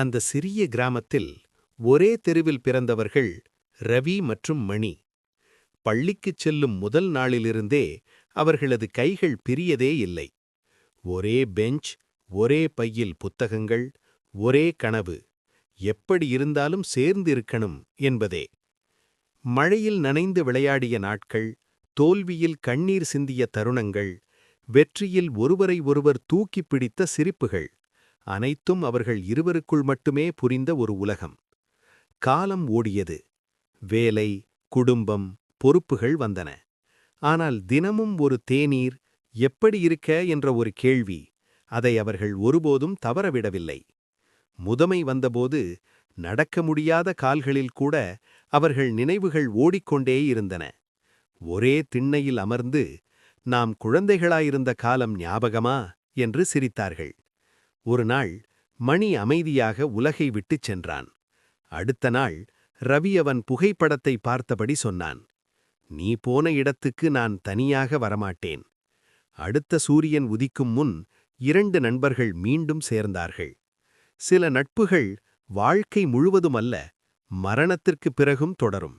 அந்த சிறிய கிராமத்தில் ஒரே தெருவில் பிறந்தவர்கள் ரவி மற்றும் மணி. பள்ளிக்குச் செல்லும் முதல் நாளிலிருந்தே அவர்களது கைகள் பிரியதே இல்லை. ஒரே பெஞ்ச் ஒரே பையில் புத்தகங்கள் ஒரே கனவு. எப்படி இருந்தாலும் சேர்ந்திருக்கணும் என்பதே. மழையில் நனைந்து விளையாடிய நாட்கள் தோல்வியில் கண்ணீர் சிந்திய தருணங்கள் வெற்றியில் ஒருவரை ஒருவர் தூக்கிப் பிடித்த சிரிப்புகள். அனைத்தும் அவர்கள் இருவருக்குள் மட்டுமே புரிந்த ஒரு உலகம். காலம் ஓடியது. வேலை குடும்பம் பொறுப்புகள் வந்தன. ஆனால் தினமும் ஒரு தேநீர் எப்படி இருக்க என்ற ஒரு கேள்வி அதை அவர்கள் ஒருபோதும் தவறவிடவில்லை. முதமை வந்தபோது நடக்க முடியாத கால்களில் கூட அவர்கள் நினைவுகள் ஓடிக்கொண்டே இருந்தன. ஒரே திண்ணையில் அமர்ந்து நாம் குழந்தைகளாயிருந்த காலம் ஞாபகமா? என்று சிரித்தார்கள். ஒரு நாள் மணி அமைதியாக உலகை விட்டுச் சென்றான். அடுத்த நாள் ரவி அவன் புகைப்படத்தை பார்த்தபடி சொன்னான். நீ போன இடத்துக்கு நான் தனியாக வரமாட்டேன். அடுத்த சூரியன் உதிக்கும் முன் இரண்டு நண்பர்கள் மீண்டும் சேர்ந்தார்கள். சில நட்புகள் வாழ்க்கை முழுவதுமல்ல மரணத்திற்குப் பிறகும் தொடரும்.